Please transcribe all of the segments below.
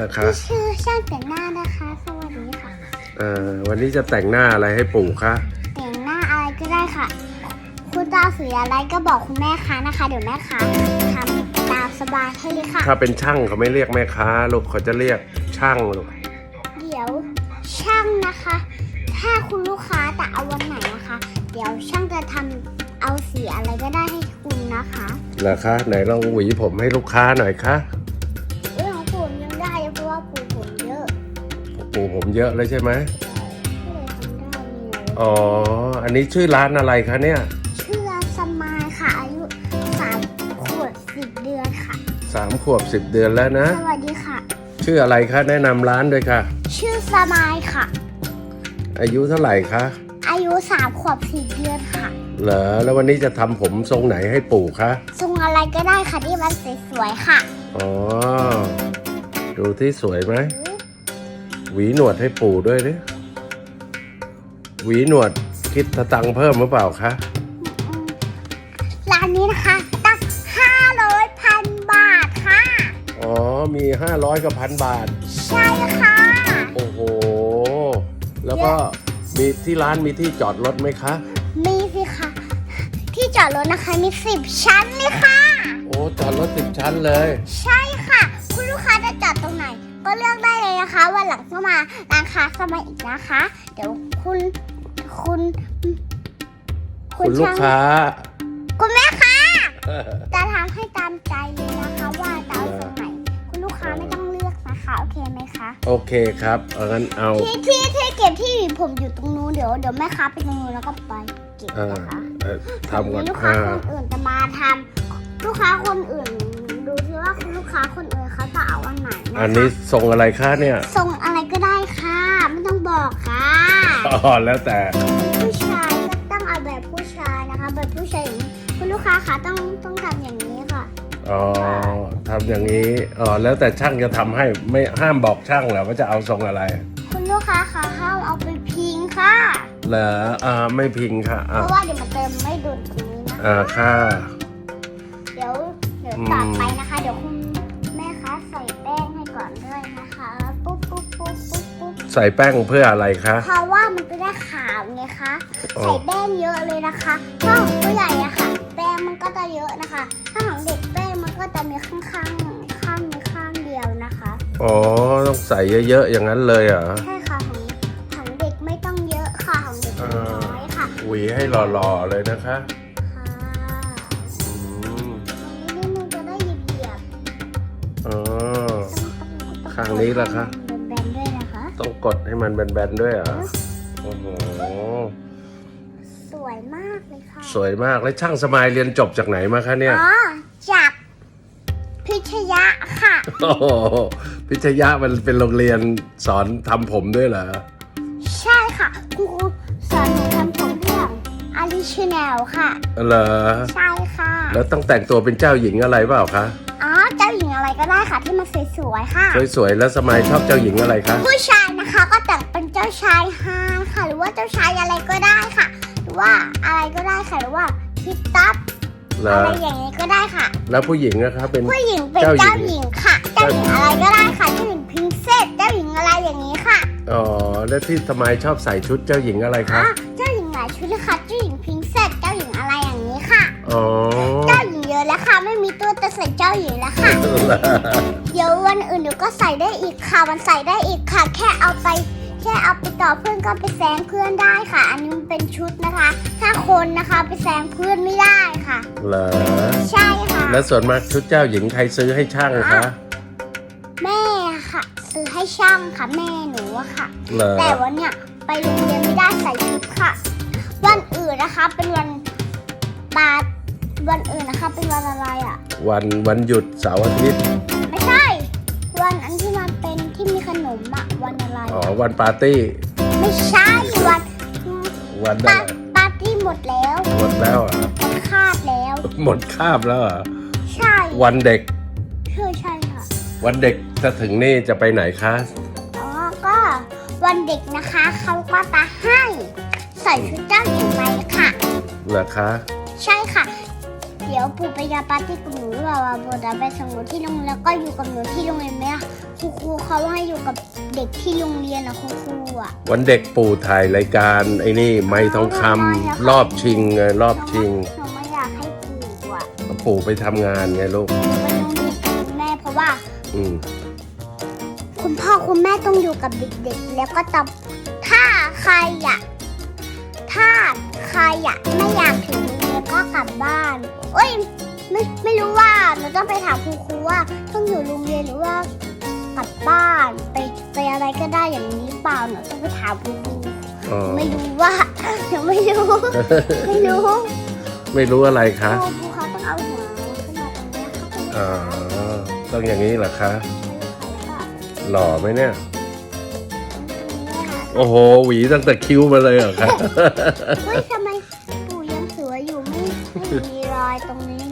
นะคะชื่อช่างแต่งหน้านะคะ สวัสดีค่ะ เอ่อวันนี้จะแต่งหน้าอะไรให้ปู่คะแต่งหน้าอะไรก็ได้ค่ะ คุณตาสีอะไรก็บอกคุณแม่ค้านะคะ เดี๋ยวแม่ค้าทำตามสบายให้เลยค่ะ ถ้าเป็นช่างเขาไม่เรียกแม่ค้าลูกเขาจะเรียกช่างลูกเดี๋ยวช่างนะคะ ถ้าคุณลูกค้าจะเอาวันไหนนะคะ เดี๋ยวช่างจะทำเอาสีอะไรก็ได้ให้คุณนะคะเหรอคะไหนลองหวีผมให้ลูกค้าหน่อยคะ มเยอะเลยใช่ไหมก็เลยทำได้เนี่ยอ๋อ อันนี้ชื่อร้านอะไรคะเนี่ย ชื่อร้านสมายค่ะ อายุสามขวบสิบเดือนค่ะสามขวบสิบเดือนแล้วนะ สวัสดีค่ะ ชื่ออะไรคะแนะนำร้านด้วยค่ะ ชื่อสมายค่ะ อายุเท่าไหร่คะ อายุสามขวบสิบเดือนค่ะเหรอ แล้ววันนี้จะทำผมทรงไหนให้ปู่คะ ทรงอะไรก็ได้ค่ะที่มันสวยๆค่ะ อ๋อ ดูที่สวยไหม หวีหนวดให้ปู่ด้วยดิหวีหนวดคิดสตังค์เพิ่มหรือเปล่าคะ ร้านนี้นะคะตั้งห้าร้อยพันบาทค่ะ อ๋อ มี 500 กับพันบาท ใช่ค่ะ โอ้โห แล้วก็มีที่ร้านมีที่จอดรถไหมคะ มีสิค่ะที่จอดรถนะคะมีสิบชั้นเลยค่ะ โอ้ จอดรถสิบชั้นเลย ใช่ค่ะ คุณลูกค้าจะจอดตรงไหน ก็เลือกได้เลย นะคะวันหลังก็มาร้านค้าสมัยอีกนะคะ เดี๋ยวคุณคุณ คุณลูกช่างค้า คุณแม่คะจะทำให้ตามใจเลยนะคะว่าจะเอาตรงไหนคุณลูกค้าไม่ต้องเลือกนะคะ โอเคไหมคะ โอเคครับเอางั้นเอา ที่ที่ที่เก็บที่หวีผมอยู่ตรงนู้นเดี๋ยวเดี๋ยวแม่ค้าไปตรงนู้นแล้วก็ไปเก็บเออนะคะเอ่อทำก่อนลูกค้าอ่าคนอื่นจะมาทำลูกค้าคนอื่น ดูซิว่าคุณลูกค้าคนอื่นเขาจะเอาอันไหนนะคะอันนี้ทรงอะไรคะเนี่ยส่งอะไรก็ได้ค่ะ ไม่ต้องบอกค่ะ อ๋อแล้วแต่ ผู้ชายก็ต้องเอาแบบผู้ชายนะคะ แบบผู้ชายอย่างนี้คุณลูกค้าคะต้องต้องทำอย่างนี้ค่ะ อ๋อทำอย่างนี้ อ๋อแล้วแต่ช่างจะทำให้ไม่ห้ามบอกช่างเหรอว่าจะเอาทรงอะไร คุณลูกค้าคะห้ามเอาไปพิงค่ะ เหรออ่าไม่พิงค่ะเพอ่าราะว่าเดี๋ยวมันเติมไม่โดนตรงนี้นะ อ่าค่ะ เดี๋ยวเดี๋ยวอืมต่อไปนะคะ ใส่แป้งเพื่ออะไรคะ เพราะว่ามันจะได้ขาวไงคะอ๋อ ใส่แป้งเยอะเลยนะคะถ้าของผู้ใหญ่อะค่ะ แป้งมันก็จะเยอะนะคะ ถ้าของเด็กแป้งมันก็จะมีข้างข้างๆข้างมีข้างเดียวนะคะ อ๋อต้องใส่เยอะๆอย่างนั้นเลยเหรอ ใช่ค่ะของของเด็กไม่ต้องเยอะค่ะของเด็กอ่าน้อยค่ะหวีให้หล่อๆเลยนะคะค่ะอืมตรงนี้นิดนึงจะได้เหยียบเหยียบอ๋อต้องข้างนี้ล่ะคะแต้องกดให้มันแบนๆด้วยเหรอโอ้โหสวยมากเลยค่ะสวยมากแล้วช่างสมายเรียนจบจากไหนมาคะเนี่ย อ๋อจากพิชยะค่ะโอ้โหพิทยะมันเป็นโรงเรียนสอนทำผมด้วยเหรอ ใช่ค่ะครูสอนหนูทำผมเรื่องอาริชิแนลค่ะ เหรอ ใช่ค่ะ แล้วต้องแต่งตัวเป็นเจ้าหญิงอะไรเปล่าคะ ก็ได้ค่ะที่มันสวยๆค่ะ สวยๆ แล้วสมัยชอบเจ้าหญิงอะไรคะ ผู้ชายนะคะก็แต่งเป็นเจ้าชายฮานค่ะ หรือว่าเจ้าชายอะไรก็ได้ค่ะ หรือว่าอะไรก็ได้ค่ะ หรือว่าคิดตับเหรอะอไรอย่างนี้ก็ได้ค่ะ แล้วผู้หญิงนะครับเป็น ผู้หญิงเป็นเจ้าหญิงเจ้าหญิงค่ะ เจ้าหญิงอะไรก็ได้ค่ะ เจ้าหญิงพิงเซสเจ้าหญิงอะไรอย่างนี้ค่ะอ๋อ แล้วที่สมัยชอบใส่ชุดเจ้าหญิงอะไรคะ อะเจ้าหญิงหลายชุดเลยค่ะ เจ้าหญิงพิงเซสเจ้าหญิงอะไรอย่างนี้ค่ะ อ๋อ เจ้าหญิงเยอะแล้ว ค่ะไม่มีตัวแต่ใส่เจ้าหญิงแล้วค่ะ เดี๋ยววันอื่นเดี๋ยวก็ใส่ได้อีกค่ะมันใส่ได้อีกค่ะ แค่เอาไป แค่เอาไปต่อเพื่อนก็ไปแซงเพื่อนได้ค่ะ อันนี้มันเป็นชุดนะคะ ถ้าคนนะคะไปแซงเพื่อนไม่ได้ค่ะ เหรอ ใช่ค่ะแล้วส่วนมากชุดเจ้าหญิงใครซื้อให้ช่างคะ แม่ค่ะ ซื้อให้ช่างค่ะแม่หนูอะค่ะ เหรอ แต่วันเนี้ยไปโรงเรียนไม่ได้ใส่ชุดค่ะ วันอื่นนะคะเป็นวันปา วันอื่นนะคะเป็นวันอะไรอะวันวันหยุดเสาร์อาทิตย์ไม่ใช่ วันอันที่มันเป็นที่มีขนมอะวันอะไรอ๋ออะวันปาร์ตี้ ไม่ใช่วันวันปาอะไรปาร์ตี้หมดแล้วหมดแล้วเหรอะหมดคาบแล้ว หมดคาบแล้วเหรอะใช่วันเด็กใช่ใช่ค่ะ วันเด็กจะถึงนี่จะไปไหนคะอ๋อก็วันเด็กนะคะเขาก็จะให้ใส่ชุดเจ้าหญิงไปค่ะเหรอคะใช่ค่ะเดี๋ ยวยวปู่ไปงานปาร์ตี้กับหนูหรือเปล่าว่าปู่จะไปส่งหนูที่โรงเรียนแล้วก็อยู่กับหนูที่โรงเรียนไหมล่ะครูครูเขาให้อยู่กับเด็กที่โรงเรียนนะครูครูอะวันเด็กปู่ถ่ายรายการไอ้นี่ไม้ทองคำรอบชิงไงรอบชิงหนูไม่อยากให้ปู่อะปู่ไปทำงานไงลูกหนูไปโรงเรียนกับคุณแม่เพราะว่า อืมคุณพ่อคุณแม่ต้องอยู่กับเด็กๆ แล้วก็ต้องถ้าใครอยาก ต้องไปถามครูครูว่าต้องอยู่โรงเรียนหรือว่ากลับบ้านไปไปอะไรก็ได้อย่างนี้เปล่าหนูต้องไปถามครูครูอ๋อไม่รู้ว่าหนูไม่รู้ ไม่รู้ไม่รู้อะไรคคะรูครูเขาต้องเอาหัวขึ้นมาตรงเนี้ยเขาก็อ๋อต้องอย่างนี้เหรอคะแล้วก็หล่อไหมเนี่ยตรงนี้ค่ะโอ้โห หวีตั้งแต่คิ้วมาเลยเหรอคะเฮ้ยทำไมปู่ยังสวยอยู่ไม่ไม่มีรอยตรงนี้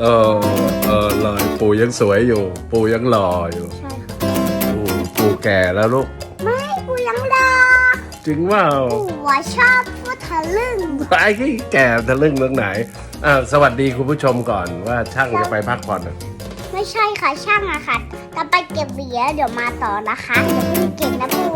เออเออเออหล่อปู่ยังสวยอยู่ ปู่ยังหล่ออยู่ใช่ค่ะอืมปู่แก่แล้วลูกไม่ปู่ยังรอจริงว่าปู่ชอบพูดทะลึ่งไอ้ที่แก่ทะลึ่งเรื่องไหนอ่าสวัสดีคุณผู้ชมก่อนว่าช่างจะไปพักผ่อนนะไม่ใช่ค่ะช่างอะค่ะจะไปเก็บเหรียญเดี๋ยวมาต่อนะคะเดี๋ยวเพิ่งเก็บนะปู่